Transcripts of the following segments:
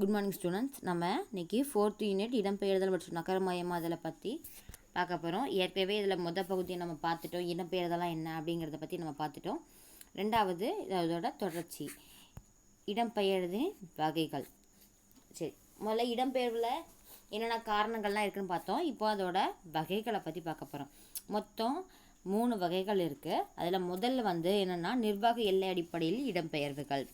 Good morning students நம்ம இன்றைக்கி fourth unit இடம்பெயர்தல் மற்றும் நகரமயமாதலை பற்றி பார்க்க போகிறோம் ஏற்கனவே இதில் மொதல் பகுதியை நம்ம பார்த்துட்டோம். இடம்பெயர்தலாம் என்ன அப்படிங்கிறத பற்றி நம்ம பார்த்துட்டோம். ரெண்டாவது அதோட தொடர்ச்சி. இடம்பெயர்தின் வகைகள். சரி முதல்ல இடம்பெயர்வில் என்னென்ன காரணங்கள்லாம் இருக்குதுன்னு பார்த்தோம். இப்போ அதோட வகைகளை பற்றி பார்க்க போகிறோம் மொத்தம் மூணு வகைகள் இருக்குது அதில் முதல்ல வந்து என்னென்னா நிர்வாக எல்லை அடிப்படையில் இடம்பெயர்வுகள்.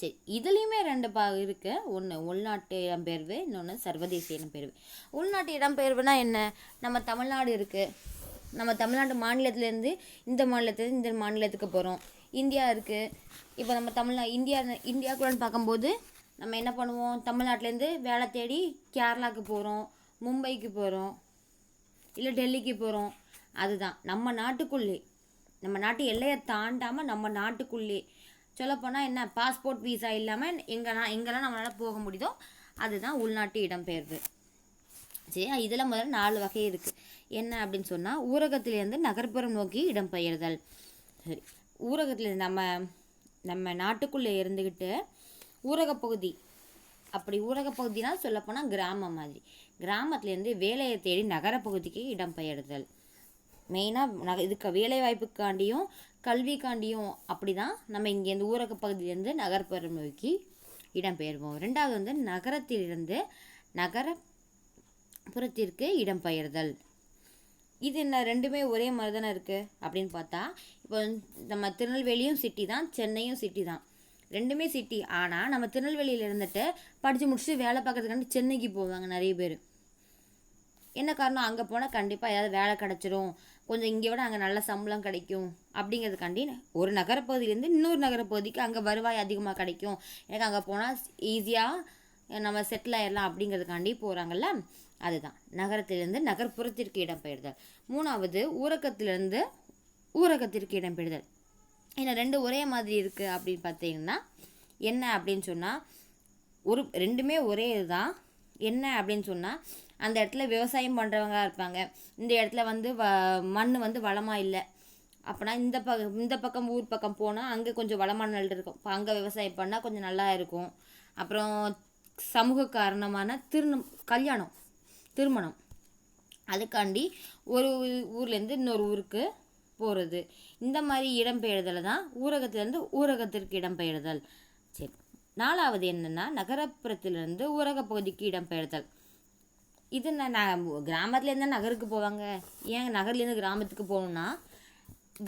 சரி இதுலேயுமே ரெண்டு பா இருக்கு. ஒன்று உள்நாட்டு இடம்பெயர்வு இன்னொன்று சர்வதேச இடம்பெயர்வு. உள்நாட்டு இடம்பெயர்வுனா என்ன? நம்ம தமிழ்நாடு இருக்குது நம்ம தமிழ்நாடு மாநிலத்துலேருந்து இந்த மாநிலத்துலேருந்து இந்த மாநிலத்துக்கு போகிறோம் இந்தியா இருக்குது இப்போ நம்ம தமிழ்நா இந்தியா இந்தியாக்குள்ளன்னு பார்க்கும்போது நம்ம என்ன பண்ணுவோம்? தமிழ்நாட்டிலேருந்து வேலை தேடி கேரளாவுக்கு போகிறோம் மும்பைக்கு போகிறோம் இல்லை டெல்லிக்கு போகிறோம் அதுதான். நம்ம நாட்டுக்குள்ளே நம்ம நாட்டு எல்லையை தாண்டாமல் நம்ம நாட்டுக்குள்ளே சொல்லப்போனால் என்ன பாஸ்போர்ட் வீசா இல்லாமல் எங்கேனா எங்கெல்லாம் நம்மளால் போக முடியுதோ அதுதான் உள்நாட்டு இடம்பெயர்வு. சரி இதில் முதல்ல நாலு வகை இருக்குது என்ன அப்படின்னு சொன்னால் ஊரகத்திலேருந்து நகர்ப்புறம் நோக்கி இடம்பெயர்தல். சரி. ஊரகத்தில் நம்ம நம்ம நாட்டுக்குள்ளே இருந்துக்கிட்டு ஊரகப்பகுதி அப்படி ஊரகப்பகுதினால் சொல்லப்போனால் கிராமம் மாதிரி. கிராமத்துலேருந்து வேலையை தேடி நகரப்பகுதிக்கு இடம்பெயர்தல். மெயினாக நக இதுக்கு வேலை வாய்ப்புக்காண்டியும் கல்விக்காண்டியும் அப்படி தான் நம்ம இங்கேருந்து ஊரக பகுதியிலேருந்து நகர்ப்புறம் நோக்கி இடம்பெயர்வோம். ரெண்டாவது வந்து நகரத்திலிருந்து நகரப்புறத்திற்கு இடம்பெயர்தல். இது என்ன ரெண்டுமே ஒரே மாதிரி தானே இருக்குது அப்படின்னு பார்த்தா இப்போ நம்ம திருநெல்வேலியும் சிட்டி தான் சென்னையும் சிட்டி தான் ரெண்டுமே சிட்டி. ஆனால் நம்ம திருநெல்வேலியில் இருந்துட்டு படித்து முடிச்சுட்டு வேலை பார்க்கறதுக்காண்டி சென்னைக்கு போவாங்க நிறைய பேர். என்ன காரணம்? அங்கே போனால் கண்டிப்பாக ஏதாவது வேலை கிடச்சிரும். கொஞ்சம் இங்கே விட அங்கே நல்ல சம்பளம் கிடைக்கும். அப்படிங்கிறதுக்காண்டி ஒரு நகரப்பகுதியிலேருந்து இன்னொரு நகரப்பகுதிக்கு அங்கே வருவாய் அதிகமாக கிடைக்கும். எனக்கு அங்கே போனால் ஈஸியாக நம்ம செட்டில் ஆயிடலாம் அப்படிங்கிறதுக்காண்டி போகிறாங்கல்ல அதுதான். நகரத்திலிருந்து நகர்ப்புறத்திற்கு இடம்பெயர்தல். மூணாவது ஊரகத்திலிருந்து ஊரகத்திற்கு இடம்பெயர்தல். ஏன்னா ரெண்டு ஒரே மாதிரி இருக்குது அப்படின்னு பார்த்தீங்கன்னா என்ன அப்படின்னு சொன்னால் ஒரு ரெண்டுமே ஒரே இதுதான். என்ன அப்படின்னு சொன்னால் அந்த இடத்துல விவசாயம் பண்ணுறவங்க இருப்பாங்க. இந்த இடத்துல வந்து வ மண் வந்து வளமாக இல்லை. அப்போனா இந்த பக்கம் இந்த பக்கம் ஊர் பக்கம் போனால் அங்கே கொஞ்சம் வளமான நெல் இருக்கும். இப்போ அங்கே விவசாயம் பண்ணால் கொஞ்சம் நல்லா இருக்கும். அப்புறம் சமூக காரணமான திருணம் கல்யாணம் திருமணம். அதுக்காண்டி ஒரு ஊர்லேருந்து இன்னொரு ஊருக்கு போகிறது இந்த மாதிரி இடம்பெயர்தலை தான் ஊரகத்திலேருந்து ஊரகத்திற்கு இடம்பெயர்தல். சரி. நாலாவது என்னென்னா நகரப்புறத்திலிருந்து ஊரக பகுதிக்கு இடம்பெயர்தல். இது நான் கிராமத்துலேருந்து நகருக்கு போவாங்க. ஏன் நகர்லேருந்து கிராமத்துக்கு போகணுன்னா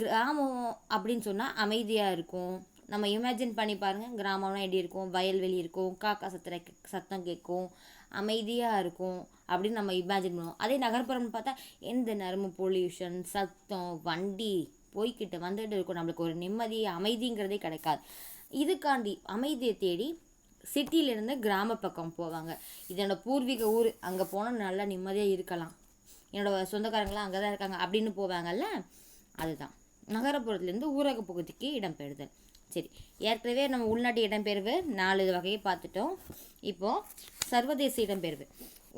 கிராமம் அப்படின்னு சொன்னால் அமைதியாக இருக்கும். நம்ம இமேஜின் பண்ணி பாருங்கள் கிராமம்னா எப்படி இருக்கும்? வயல்வெளி இருக்கும் காக்கா சத்திர சத்தம் கேட்கும் அமைதியாக இருக்கும் அப்படின்னு நம்ம இமேஜின் பண்ணுவோம். அதே நகர்ப்புறம்னு பார்த்தா எந்த நேரமும் பொல்யூஷன் சத்தம் வண்டி போய்கிட்டு வந்துட்டு இருக்கும். நம்மளுக்கு ஒரு நிம்மதி அமைதிங்கிறதே கிடைக்காது. இதுக்காண்டி அமைதியை தேடி சிட்டியிலேருந்து கிராம பக்கம் போவாங்க. இது என்னோட பூர்வீக ஊர் அங்கே போனால் நல்லா நிம்மதியாக இருக்கலாம். என்னோடய சொந்தக்காரங்களாம் அங்கே தான் இருக்காங்க அப்படின்னு போவாங்கல்ல? அதுதான். நகரப்புறத்துலேருந்து ஊரக பகுதிக்கு இடம்பெயர்தல். சரி ஏற்கனவே நம்ம உள்நாட்டு இடம்பெயர்வு நாலு வகையை பார்த்துட்டோம். இப்போது சர்வதேச இடம்பெயர்வு.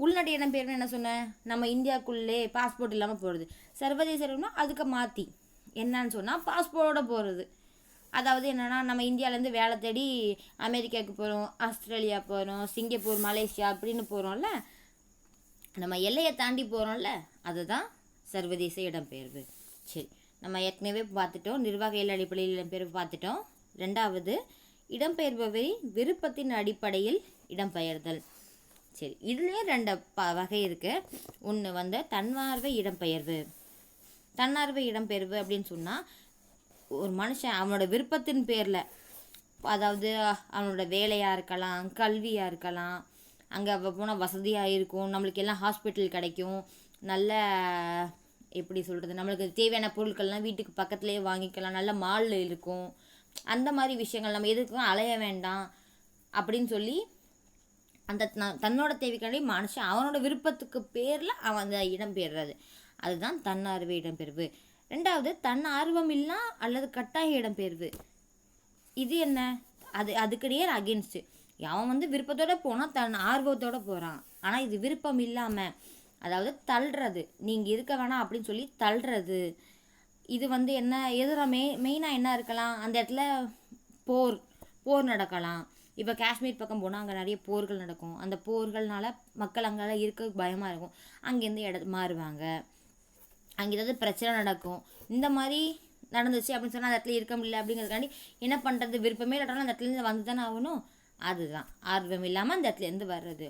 உள்நாட்டு இடம்பெயர்வு என்ன சொன்னேன் நம்ம இந்தியாவுக்குள்ளே பாஸ்போர்ட் இல்லாமல் போகிறது சர்வதேச இடம்னா அதுக்கு மாற்றி என்னன்னு சொன்னால் பாஸ்போர்ட்டோட போகிறது அதாவது என்னென்னா நம்ம இந்தியாவிலேருந்து வேலை தேடி அமெரிக்காவுக்கு போகிறோம் ஆஸ்திரேலியா போகிறோம் சிங்கப்பூர் மலேசியா அப்படின்னு போகிறோம்ல நம்ம எல்லையை தாண்டி போகிறோம்ல அதுதான் சர்வதேச இடம்பெயர்வு. சரி நம்ம ஏற்கனவே பார்த்துட்டோம் நிர்வாக எல்லை அடிப்படையில் இடம்பெயர்வு பார்த்துட்டோம். ரெண்டாவது இடம்பெயர்பவை விருப்பத்தின் அடிப்படையில் இடம்பெயர்தல். சரி இதுலேயும் ரெண்டு ப வகை இருக்குது ஒன்று வந்து தன்னார்வ இடம்பெயர்வு. தன்னார்வ இடம்பெயர்வு அப்படின்னு சொன்னால் ஒரு மனுஷன் அவனோட விருப்பத்தின் பேரில் அதாவது அவனோட வேலையாக இருக்கலாம் கல்வியாக இருக்கலாம் அங்கே போனால் வசதியாக இருக்கும் நம்மளுக்கு எல்லாம் ஹாஸ்பிட்டல் கிடைக்கும் நல்ல எப்படி சொல்கிறது நம்மளுக்கு தேவையான பொருட்கள்லாம் வீட்டுக்கு பக்கத்துலேயே வாங்கிக்கலாம் நல்ல மால் இருக்கும். அந்த மாதிரி விஷயங்கள் நம்ம எதுக்கும் அலைய வேண்டாம் அப்படின்னு சொல்லி அந்த தன்னோட தேவைக்காண்டி மனுஷன் அவனோட விருப்பத்துக்கு பேரில் அவன் அந்த இடம் பெறுறது அதுதான் தன்னார்வ இடம்பெயர்வு. ரெண்டாவது தன் ஆர்வம் இல்லா அல்லது கட்டாய இடம்பெயர்வு இது என்ன? அது அதுக்கிடையே அகேன்ஸ்டு அவன் வந்து விருப்பத்தோடு போனால் தன் ஆர்வத்தோடு போகிறான் ஆனால் இது விருப்பம் இல்லாமல் அதாவது தள்ளுறது. நீங்கள் இருக்க வேணாம் அப்படின்னு சொல்லி தள்ளுறது. இது வந்து என்ன எதிராக மெய் மெயினாக என்ன இருக்கலாம்? அந்த இடத்துல போர் போர் நடக்கலாம். இப்போ காஷ்மீர் பக்கம் போனால் அங்கே நிறைய போர்கள் நடக்கும். அந்த போர்கள்னால மக்கள் அங்கெல்லாம் இருக்க பயமாக இருக்கும். அங்கேருந்து இட மாறுவாங்க. அங்கே ஏதாவது பிரச்சனை நடக்கும். இந்த மாதிரி நடந்துச்சு அப்படின்னு சொன்னால் அந்த இடத்துல இருக்க முடியல அப்படிங்கிறதுக்காண்டி என்ன பண்ணுறது விருப்பமே இல்லாட்டாலும் அந்த இடத்துலேருந்து வந்து தானே ஆகணும். அதுதான். ஆர்வம் இல்லாமல் அந்த இடத்துலேருந்து வர்றது.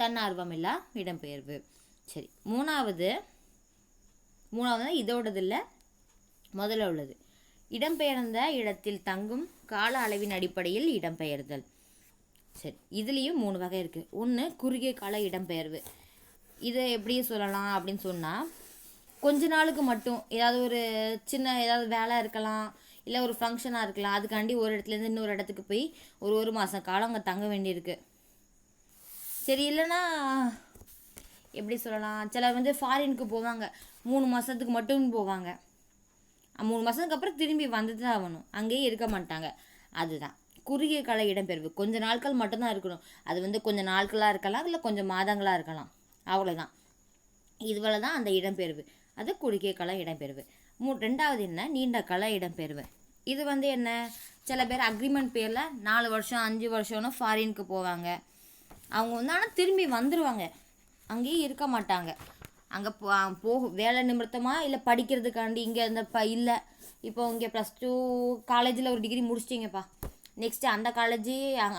தன்னார்வம் இல்லா இடம்பெயர்வு. சரி மூணாவது மூணாவது இதோடது இல்லை முதல்ல உள்ளது. இடம்பெயர்ந்த இடத்தில் தங்கும் கால அளவின் அடிப்படையில் இடம்பெயர்தல். சரி இதுலேயும் மூணு வகை இருக்குது ஒன்று குறுகிய கால இடம்பெயர்வு. இதை எப்படி சொல்லலாம் அப்படின்னு சொன்னால் கொஞ்ச நாளுக்கு மட்டும். ஏதாவது ஒரு சின்ன ஏதாவது வேலை இருக்கலாம். இல்லை ஒரு ஃபங்க்ஷனாக இருக்கலாம். அதுக்காண்டி ஒரு இடத்துலேருந்து இன்னொரு இடத்துக்கு போய் ஒரு ஒரு மாதம் காலம் அங்கே தங்க வேண்டியிருக்கு. சரி இல்லைன்னா எப்படி சொல்லலாம்? சிலர் வந்து ஃபாரினுக்கு போவாங்க. மூணு மாதத்துக்கு மட்டும் போவாங்க. மூணு மாதத்துக்கு அப்புறம் திரும்பி வந்து தான் ஆகணும். அங்கேயே இருக்க மாட்டாங்க. அதுதான். குறுகிய கால இடம்பெயர்வு. கொஞ்ச நாட்கள் மட்டும்தான் இருக்கணும். அது வந்து கொஞ்சம் நாட்களாக இருக்கலாம் இல்லை கொஞ்சம் மாதங்களாக இருக்கலாம். அவ்வளோதான் இதுவரை தான் அந்த இடம்பெயர்வு. அது குறுகிய கலை இடம்பெயர்வு. மூ ரெண்டாவது என்ன? நீண்ட கலை இடம்பெயர்வு. இது வந்து என்ன? சில பேர் அக்ரிமெண்ட் பேரில் நாலு வருஷம் அஞ்சு வருஷம்னு ஃபாரினுக்கு போவாங்க. அவங்க வந்து ஆனால் திரும்பி வந்துடுவாங்க அங்கேயே இருக்க மாட்டாங்க. அங்கே போ போக வேலை நிமித்தமாக இல்லை படிக்கிறதுக்காண்டி இங்கே இந்த ப இல்லை. இப்போ இங்கே ப்ளஸ் டூ காலேஜில் ஒரு டிகிரி முடிச்சிட்டிங்கப்பா. நெக்ஸ்ட்டு அந்த காலேஜ்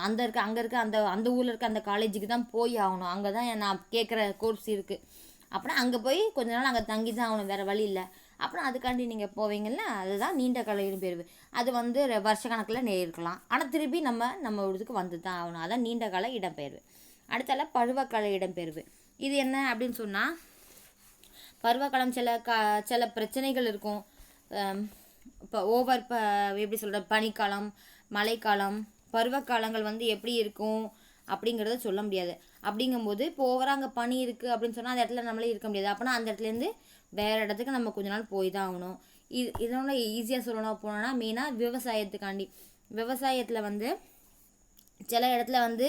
அந்த இருக்க அங்கே இருக்க அந்த அந்த ஊரில் இருக்க அந்த காலேஜுக்கு தான் போய் ஆகணும். அங்கே தான் நான் கேட்குற கோர்ஸ் இருக்குது அப்புறம் அங்கே போய் கொஞ்ச நாள் அங்கே தங்கி தான் ஆகணும் வேறு வழி இல்லை. அப்புறம் அதுக்காண்டி நீங்கள் போவீங்கல்ல அதுதான் நீண்ட கலையின் இடம்பெயர்வு அது வந்து வருஷ வருஷக்கணக்கில் நே இருக்கலாம் ஆனால் திருப்பி நம்ம நம்ம இதுக்கு வந்து தான் ஆகணும். அதான் நீண்ட கால இடம்பெயர்வு அடுத்தால பருவக்கலை இடம்பெயர்வு இது என்ன அப்படின்னு சொன்னால் பருவகாலம் சில க சில பிரச்சனைகள் இருக்கும். இப்போ ஓவர் ப எப்படி சொல்கிற பனிக்காலம் மழைக்காலம் பருவக்காலங்கள் வந்து எப்படி இருக்கும்? அப்படிங்கிறத சொல்ல முடியாது. அப்படிங்கும்போது இப்போ ஓவராக அங்கே பனி இருக்குது அப்படின்னு சொன்னால் அந்த இடத்துல நம்மளே இருக்க முடியாது. அப்போனா அந்த இடத்துலேருந்து வேறு இடத்துக்கு நம்ம கொஞ்ச நாள் போய் தான் ஆகணும். இது இதோட ஈஸியாக சொல்லணும் போனோம்னா மெயினாக விவசாயத்துக்காண்டி. விவசாயத்தில் வந்து சில இடத்துல வந்து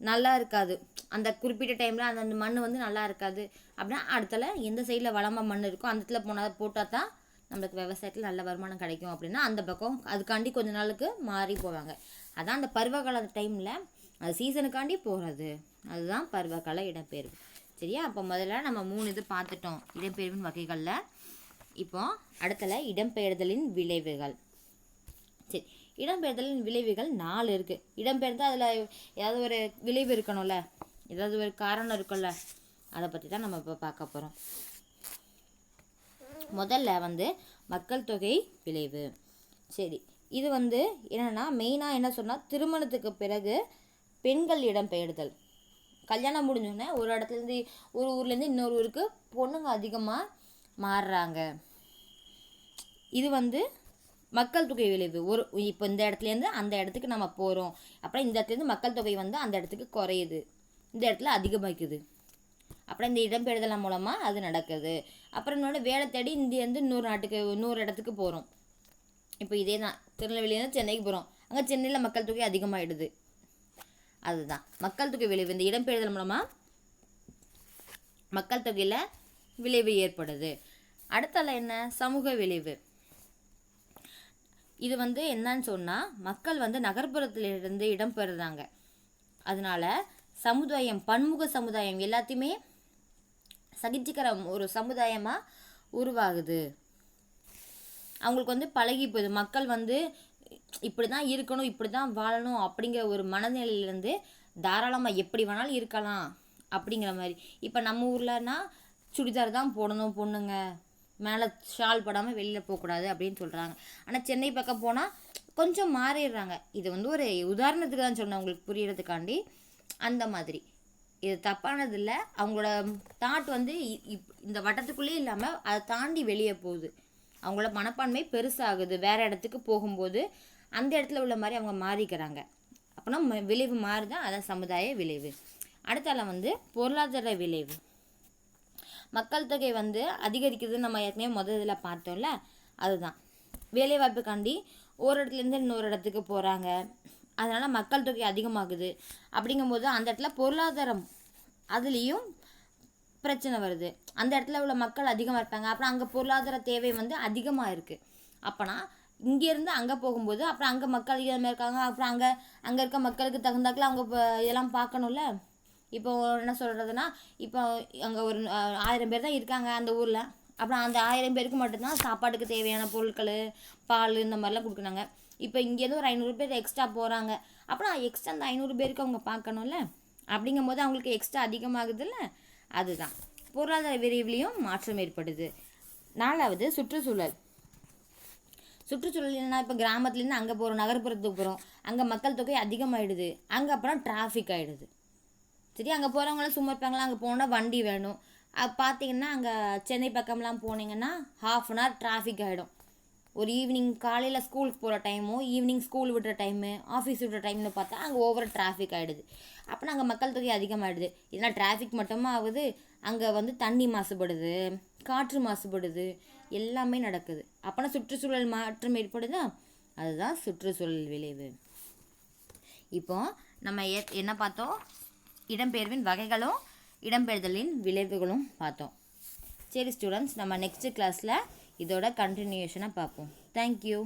நல்லா இருக்காது. அந்த குறிப்பிட்ட டைமில் அந்த அந்த மண் வந்து நல்லா இருக்காது. அப்படின்னா அடுத்தல எந்த சைடில் வளமாக மண் இருக்கோ அந்த இடத்துல போனால் போட்டால் தான் நம்மளுக்கு விவசாயத்தில் நல்ல வருமானம் கிடைக்கும் அப்படின்னா அந்த பக்கம். அதுக்காண்டி கொஞ்ச நாளுக்கு மாறி போவாங்க. அதான் அந்த பருவகால டைமில் அது சீசனுக்காண்டி போகிறது அதுதான் பருவகால இடம்பெயர்வு. சரியா? அப்போ முதல்ல நம்ம மூணு இது பார்த்துட்டோம். இடம்பெயர்வின் வகைகளில். இப்போ அடுத்தல இடம்பெயர்தலின் விளைவுகள். சரி. இடம்பெயர்தலின் விளைவுகள் நாலு இருக்குது இடம்பெயர்ந்து அதில் ஏதாவது ஒரு விளைவு இருக்கணும்ல? ஏதாவது ஒரு காரணம் இருக்கும்ல? அதை பற்றி தான் நம்ம இப்போ பார்க்க போகிறோம் முதல்ல வந்து மக்கள் தொகை விளைவு. சரி. இது வந்து என்னென்னா மெயினாக என்ன சொன்னால் திருமணத்துக்கு பிறகு பெண்கள் இடம்பெயர்தல். கல்யாணம் முடிஞ்சோடனே ஒரு இடத்துலேருந்து ஒரு ஊர்லேருந்து இன்னொரு ஊருக்கு பொண்ணுங்க அதிகமாக மாறுறாங்க. இது வந்து மக்கள் தொகை விளைவு. ஒரு இப்போ இந்த இடத்துலேருந்து அந்த இடத்துக்கு நம்ம போகிறோம் அப்புறம் இந்த இடத்துலேருந்து மக்கள் தொகை வந்து அந்த இடத்துக்கு குறையுது. இந்த இடத்துல அதிகமாக்குது அப்புறம் இந்த இடம்பெயர்தல் மூலமாக அது நடக்குது. அப்புறம் என்னோட வேலை தேடி இந்தியேருந்து இன்னொரு நாட்டுக்கு இன்னொரு இடத்துக்கு போகிறோம் இப்போ இதே தான் திருநெல்வேலியிலேருந்து சென்னைக்கு போகிறோம் அங்கே சென்னையில் மக்கள் தொகை அதிகமாகிடுது அதுதான். மக்கள் தொகை விளைவு இந்த இடம்பெயர்தல் மூலமாக மக்கள் தொகையில் விளைவு ஏற்படுது. அடுத்தால என்ன? சமூக விளைவு. இது வந்து என்னன்னு சொன்னால் மக்கள் வந்து நகர்ப்புறத்திலிருந்து இடம்பெறுறாங்க அதனால சமுதாயம் பன்முக சமுதாயம் எல்லாத்தையுமே சகிச்சுக்கிற ஒரு சமுதாயமாக உருவாகுது. அவங்களுக்கு வந்து பழகி போகுது. மக்கள் வந்து இப்படி தான் இருக்கணும் இப்படி தான் வாழணும் அப்படிங்கிற ஒரு மனநிலையிலேருந்து தாராளமாக எப்படி வேணாலும் இருக்கலாம் அப்படிங்கிற மாதிரி. இப்போ நம்ம ஊர்லனா சுடிதார் தான் போடணும் பொண்ணுங்க. மேலே ஷால் போடாமல் வெளியில் போகக்கூடாது அப்படின்னு சொல்கிறாங்க ஆனால் சென்னை பக்கம் போனால் கொஞ்சம் மாறிடுறாங்க. இது வந்து ஒரு உதாரணத்துக்கு தான் சொன்னேன் உங்களுக்கு புரியறதுக்காண்டி. அந்த மாதிரி. இது தப்பானது இல்லை அவங்களோட தாட் வந்து இ- இப்- இந்த வட்டத்துக்குள்ளேயே இல்லாமல் அதை தாண்டி வெளியே போகுது. அவங்களோட மனப்பான்மை பெருசாகுது. வேறு இடத்துக்கு போகும்போது அந்த இடத்துல உள்ள மாதிரி அவங்க மாறிக்கிறாங்க. அப்போனா ம- விளைவு மாறுதான் அதான் சமுதாய விளைவு. அடுத்தால வந்து பொருளாதார விளைவு. மக்கள் தொகை வந்து அதிகரிக்குதுன்னு நம்ம ஏற்கனவே முதல் இதில் பார்த்தோம்ல? அதுதான். வேலைவாய்ப்புக்காண்டி ஒரு இடத்துலேருந்து இன்னொரு இடத்துக்கு போகிறாங்க அதனால் மக்கள் தொகை அதிகமாகுது. அப்படிங்கும்போது அந்த இடத்துல பொருளாதாரம் அதுலேயும் பிரச்சனை வருது. அந்த இடத்துல உள்ள மக்கள் அதிகமாக இருப்பாங்க அப்புறம் அங்கே பொருளாதார தேவை வந்து அதிகமாக இருக்குது அப்போனா இங்கேருந்து அங்கே போகும்போது அப்புறம் அங்கே மக்கள் அதிகமாக இருக்காங்க. அப்புறம் அங்கே அங்கே இருக்க மக்களுக்கு தகுந்தாக்கில் அவங்க இப்போ இதெல்லாம் பார்க்கணும்ல? இப்போ என்ன சொல்கிறதுனா இப்போ அங்கே ஒரு ஆயிரம் பேர் தான் இருக்காங்க அந்த ஊரில். அப்புறம் அந்த ஆயிரம் பேருக்கு மட்டும்தான் சாப்பாட்டுக்கு தேவையான பொருட்கள் பால் இந்த மாதிரிலாம் கொடுக்குறாங்க. இப்போ இங்கேருந்து ஒரு ஐநூறு பேர் எக்ஸ்ட்ரா போகிறாங்க அப்புறம் எக்ஸ்ட்ரா அந்த ஐநூறு பேருக்கு அவங்க பார்க்கணும்ல? அப்படிங்கும்போது அவங்களுக்கு எக்ஸ்ட்ரா அதிகமாகுதுல்ல? அதுதான். பொருளாதார விரைவிலையும் மாற்றம் ஏற்படுது. நாலாவது சுற்றுச்சூழல். சுற்றுச்சூழல் என்னன்னா இப்போ கிராமத்துலேருந்து அங்கே போகிறோம் நகர்ப்புறத்துக்கு போகிறோம் அங்கே மக்கள் தொகை அதிகமாகிடுது அங்கே அப்புறம் டிராஃபிக் ஆகிடுது சரி அங்கே போகிறவங்களாம் சும்மா இருப்பாங்களா? அங்கே போனால் வண்டி வேணும். பார்த்தீங்கன்னா அங்கே சென்னை பக்கம்லாம் போனீங்கன்னா ஹாஃப் அன் ஹவர் டிராஃபிக் ஆகிடும் ஒரு ஈவினிங் காலையில் ஸ்கூலுக்கு போகிற டைமோ ஈவினிங் ஸ்கூல் விடுற டைமு ஆஃபீஸ் விடுற டைம்னு பார்த்தா அங்கே ஓவர் டிராஃபிக் ஆகிடுது அப்போ அங்கே மக்கள் தொகை அதிகமாகிடுது இதனால் டிராஃபிக் மட்டுமா ஆகுது அங்கே வந்து தண்ணி மாசுபடுது காற்று மாசுபடுது எல்லாமே நடக்குது. அப்போனா சுற்றுச்சூழல் மாற்றம் ஏற்படுதா? அதுதான் சுற்றுச்சூழல் விளைவு. இப்போ நம்ம ஏ- என்ன பார்த்தோம்? இடம்பெயர்வின் வகைகளும் இடம்பெயர்தலின் விளைவுகளும் பார்த்தோம். சரி ஸ்டூடெண்ட்ஸ் நம்ம நெக்ஸ்ட் கிளாஸில் இதோட கண்டினியூஷனை பார்ப்போம். தேங்க்யூ